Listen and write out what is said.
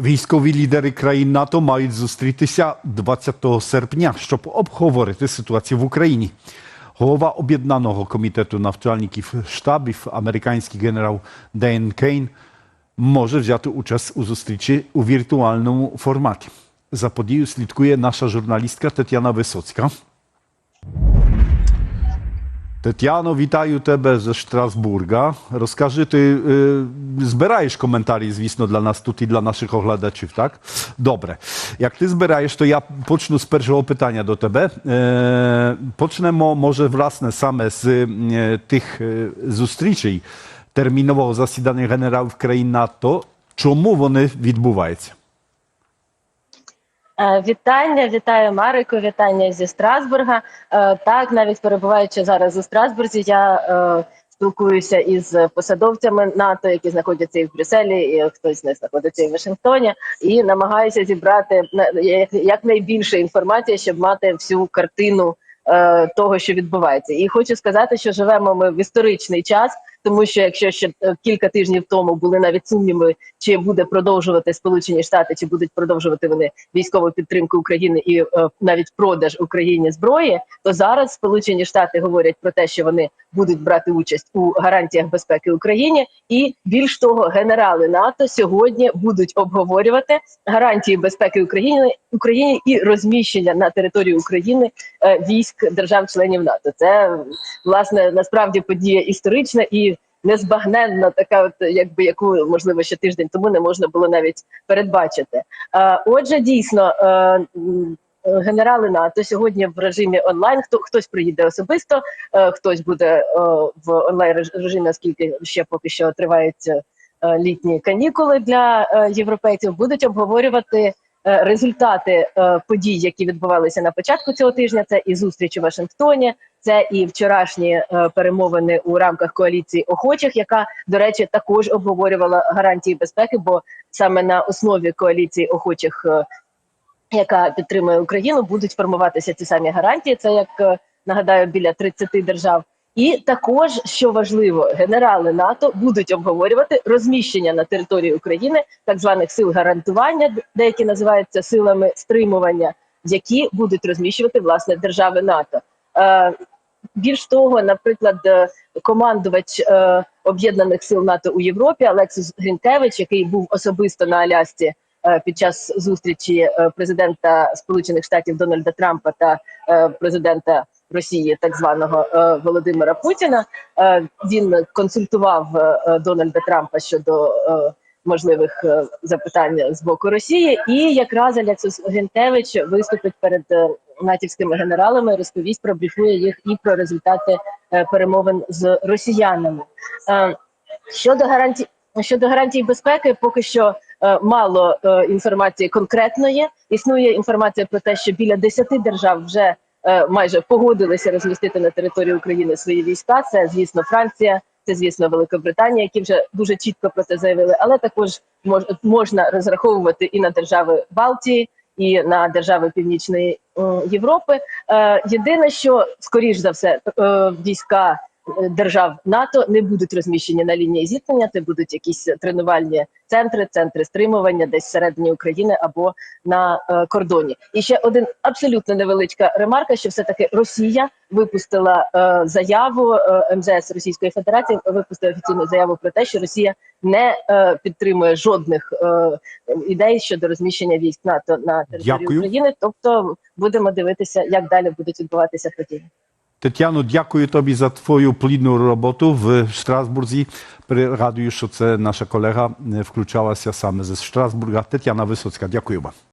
Військові лідери країн НАТО мають зустрітися 20 серпня, щоб обговорити ситуацію в Україні. Голова об'єднаного комітету навчальників штабів, американський генерал Дейн Кейн, може взяти участь у зустрічі у віртуальному форматі. За подією слідкує наша журналістка Тетяна Висоцька. Тетяно, вітаю тебе ze Штрасбурга. Розкажи, ти е, збираєш коментарі, звісно, для нас тут і для наших оглядачів, так? Добре. Як ти збираєш, то я почну з першого питання до тебе. Е, почнемо, може, власне, саме з е, тих е, зустрічей термінового засідання генералів країн НАТО. Чому вони відбуваються? Е, Вітання, вітаю Марику, вітання зі Страсбурга. Е, Так, навіть перебуваючи зараз у Страсбурзі, я е, спілкуюся із посадовцями НАТО, які знаходяться і в Брюсселі, і хтось них знаходиться і в Вашингтоні, і намагаюся зібрати на- як- якнайбільше інформації, щоб мати всю картину того, що відбувається. І хочу сказати, що живемо ми в історичний час. Тому що якщо ще е, кілька тижнів тому були навіть сумніви, чи буде продовжувати Сполучені Штати, чи будуть продовжувати вони військову підтримку України і е, навіть продаж Україні зброї, то зараз Сполучені Штати говорять про те, що вони будуть брати участь у гарантіях безпеки Україні, і більш того, генерали НАТО сьогодні будуть обговорювати гарантії безпеки України Україні і розміщення на території України е, військ держав-членів НАТО. Це власне насправді подія історична і незбагненна, така, от якби яку можливо ще тиждень тому не можна було навіть передбачити. Отже, дійсно. е, Генерали НАТО сьогодні в режимі онлайн. Хто хтось приїде особисто, е, хтось буде е, в онлайн режимі, оскільки ще поки що тривають літні канікули для європейців. Будуть обговорювати результати подій, які відбувалися на початку цього тижня. Це і зустріч у Вашингтоні, це і вчорашні е, перемовини у рамках коаліції охочих, яка до речі також обговорювала гарантії безпеки, бо саме на основі коаліції охочих, е, яка підтримує Україну, будуть формуватися ці самі гарантії. Це як е, нагадаю біля 30 держав. І також, що важливо, генерали НАТО будуть обговорювати розміщення на території України так званих сил гарантування, деякі називаються силами стримування, які будуть розміщувати власне держави НАТО. Більш того, наприклад, е, командувач е, об'єднаних сил НАТО у Європі Алексіс Грінкевич, який був особисто на Алясці е, під час зустрічі е, президента Сполучених Штатів Дональда Трампа та е, президента Росії, так званого е, Володимира Путіна. Е, він консультував е, е, Дональда Трампа щодо е, можливих е, запитань з боку Росії, і якраз Алексіс Грінкевич виступить перед е, натівськими генералами, розповість, пробріфує їх і про результати е, перемовин з росіянами. Е, Щодо гарантій щодо гарантій безпеки, поки що е, мало інформації конкретної. Існує інформація про те, що біля 10 держав вже майже погодилися розмістити на території України свої війська. Це звісно Франція, це звісно Велика Британія, які вже дуже чітко про це заявили. Але також можна розраховувати і на держави Балтії, і на держави Північної Європи. Е, єдине, що скоріш за все, е, війська держав НАТО не будуть розміщені на лінії зіткнення. Це будуть якісь тренувальні центри, центри стримування, десь всередині України або на е, кордоні. І ще один абсолютно невеличка ремарка, що все таки Росія випустила е, заяву е, МЗС Російської Федерації. Випустила офіційну заяву про те, що Росія не е, підтримує жодних е, ідей щодо розміщення військ НАТО на території Дякую. України. Тобто будемо дивитися, як далі будуть відбуватися події. Тетяно, дякую тобі за твою плідну роботу в Штрасбурзі. Пригадую, що це наша колега е, включалася саме ze Штрасбурга. Тетяна Висоцька, дякую вам.